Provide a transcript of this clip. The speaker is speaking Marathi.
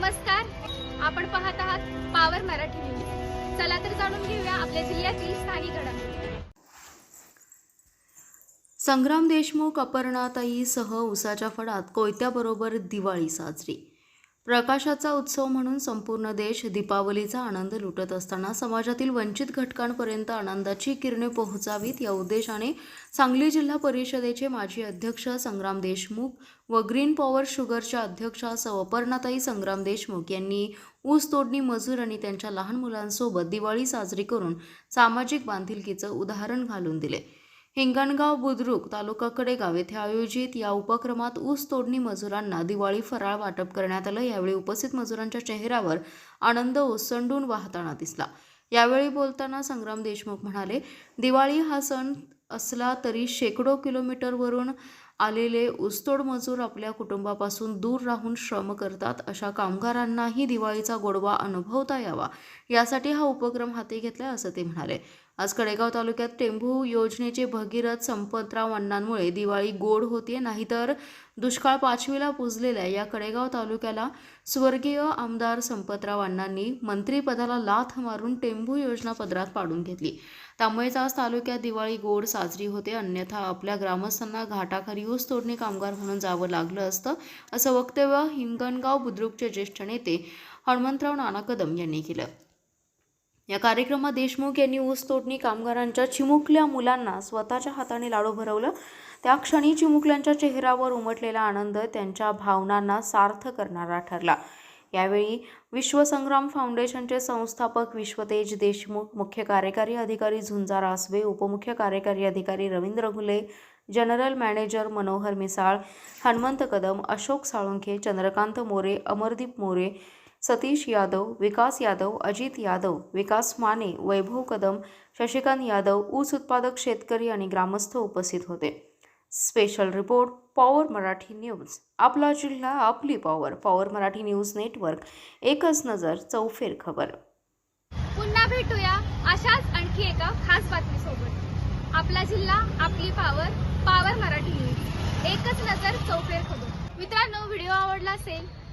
नमस्कार. आपण पाहत आहात पावर मराठी न्यूज चला तर जाणून घेऊया आपल्या जिल्ह्यातील स्थानिक घडामोडी. संग्राम देशमुख अपर्णाताईसह उसाच्या फडात कोयत्याबरोबर दिवाळी साजरी. प्रकाशाचा उत्सव म्हणून संपूर्ण देश दीपावलीचा आनंद लुटत असताना समाजातील वंचित घटकांपर्यंत आनंदाची किरणे पोहोचावीत या उद्देशाने सांगली जिल्हा परिषदेचे माजी अध्यक्ष संग्राम देशमुख व ग्रीन पॉवर शुगरच्या अध्यक्षा सौ अपर्णाताई संग्राम देशमुख यांनी ऊस तोडणी मजूर आणि त्यांच्या लहान मुलांसोबत दिवाळी साजरी करून सामाजिक बांधिलकीचं उदाहरण घालून दिले. हिंगणगाव बुद्रुक तालुका कडेगाव येथे आयोजित या उपक्रमात ऊस तोडणी मजुरांना दिवाळी फराळ वाटप करण्यात आलं. यावेळी उपस्थित मजुरांच्या चेहऱ्यावर आनंद ओसंडून वाहताना दिसला. यावेळी बोलताना संग्राम देशमुख म्हणाले दिवाळी हा सण असला तरी शेकडो किलोमीटरवरून आलेले ऊसतोड मजूर आपल्या कुटुंबापासून दूर राहून श्रम करतात. अशा कामगारांनाही दिवाळीचा गोडवा अनुभवता यावा. यासाठी हा उपक्रम हाती घेतला असं ते म्हणाले. आज कडेगाव तालुक्यात टेंभू योजनेचे भगीरथ संपतराव अण्णांमुळे दिवाळी गोड होतीये नाहीतर दुष्काळ पाचवीला पुजलेल्या या कडेगाव तालुक्याला स्वर्गीय आमदार संपतराव अण्णांनी मंत्रिपदाला लाथ मारून टेंभू योजना पदरात पाडून घेतली. त्यामुळेच आज तालुक्यात दिवाळी गोड साजरी होते. अन्यथा आपल्या ग्रामस्थांना घाटाखाली ऊस तोडणी कामगार म्हणून जावं लागलं असतं असं वक्तव्य हिंगणगाव बुद्रुकचे ज्येष्ठ नेते हनुमंतराव नाना कदम यांनी केलं. या कार्यक्रमात देशमुख यांनी ऊस तोडणी कामगारांच्या चिमुकल्या मुलांना स्वतःच्या हाताने लाडू भरवलं. त्या क्षणी चिमुकल्यांच्या चेहऱ्यावर उमटलेला आनंद त्यांच्या भावनांना सार्थ करणारा ठरला. यावेळी विश्वसंग्राम फाउंडेशनचे संस्थापक विश्वतेज देशमुख मुख्य कार्यकारी अधिकारी झुंजा रासवे उपमुख्य कार्यकारी अधिकारी रवींद्र घुले जनरल मॅनेजर मनोहर मिसाळ हनुमंत कदम अशोक साळुंखे चंद्रकांत मोरे अमरदीप मोरे सतीश यादव विकास यादव अजित यादव विकास माने वैभव कदम शशिकांत यादव ऊस उत्पादक शेतकरी आणि ग्रामस्थ उपस्थित होते. Special report power Marathi news. आपला जिल्हा आपली power. Power Marathi news network. एकच नजर चौफेर खबर. पुन्हा भेटूया अशाच आणखी एका खास बातमीसोबत. आपला जिल्हा आपली पॉवर पॉवर मराठी न्यूज. एकच नजर चौफेर खबर. मित्रांनो व्हिडिओ आवडला असेल